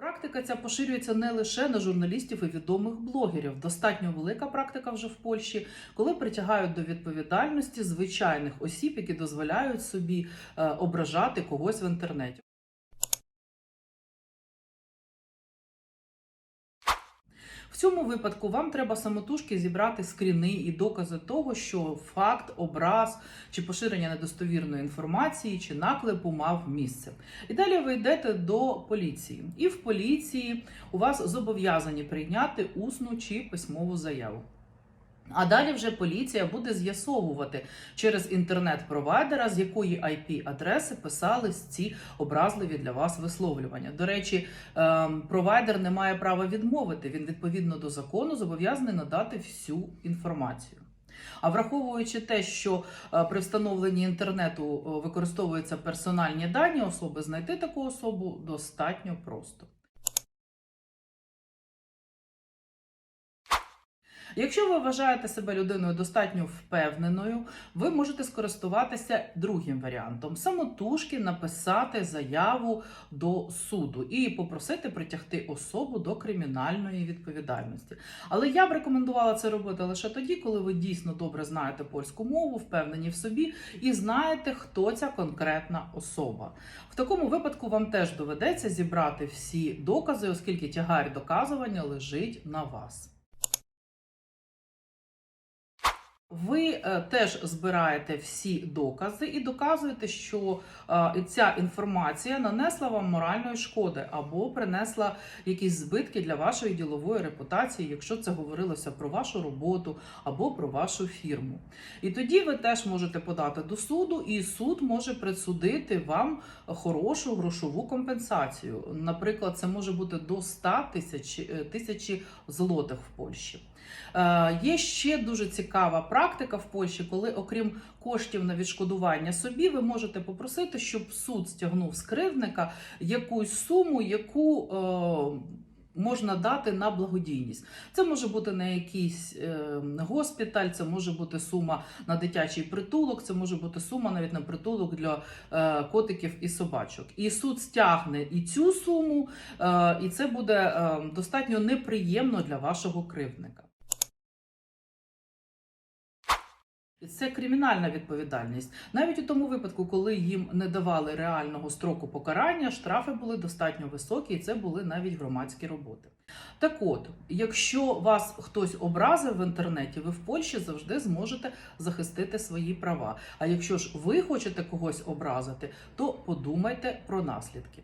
Практика ця поширюється не лише на журналістів і відомих блогерів. Достатньо велика практика вже в Польщі, коли притягають до відповідальності звичайних осіб, які дозволяють собі е, ображати когось в інтернеті. Цьому випадку вам треба самотужки зібрати скріни і докази того, що факт, образ чи поширення недостовірної інформації чи наклепу мав місце. І далі ви йдете до поліції. І в поліції у вас зобов'язані прийняти усну чи письмову заяву. А далі вже поліція буде з'ясовувати через інтернет-провайдера, з якої IP-адреси писались ці образливі для вас висловлювання. До речі, ем, провайдер не має права відмовити. Він відповідно до закону зобов'язаний надати всю інформацію. А враховуючи те, що е, при встановленні інтернету е, використовуються персональні дані особи, знайти таку особу достатньо просто. Якщо ви вважаєте себе людиною достатньо впевненою, ви можете скористуватися другим варіантом самотужки написати заяву до суду і попросити притягти особу до кримінальної відповідальності. Але я б рекомендувала це робити лише тоді, коли ви дійсно добре знаєте польську мову, впевнені в собі і знаєте, хто ця конкретна особа. В такому випадку вам теж доведеться зібрати всі докази, оскільки тягар доказування лежить на вас. Ви е, теж збираєте всі докази і доказуєте, що е, ця інформація нанесла вам моральної шкоди або принесла якісь збитки для вашої ділової репутації, якщо це говорилося про вашу роботу або про вашу фірму. І тоді ви теж можете подати до суду, і суд може присудити вам хорошу грошову компенсацію. Наприклад, це може бути до 100 тисяч е, тисячі злотих в Польщі. Є ще дуже цікава практика в Польщі, коли, окрім коштів на відшкодування собі, ви можете попросити, щоб суд стягнув з кривдника якусь суму, яку е, можна дати на благодійність. Це може бути на якийсь е, госпіталь, це може бути сума на дитячий притулок, це може бути сума навіть на притулок для е, котиків і собачок. І суд стягне і цю суму, е, і це буде е, достатньо неприємно для вашого кривдника. Це кримінальна відповідальність. Навіть у тому випадку, коли їм не давали реального строку покарання, штрафи були достатньо високі, і це були навіть громадські роботи. Так от, якщо вас хтось образив в інтернеті, ви в Польщі завжди зможете захистити свої права. А якщо ж ви хочете когось образити, то подумайте про наслідки.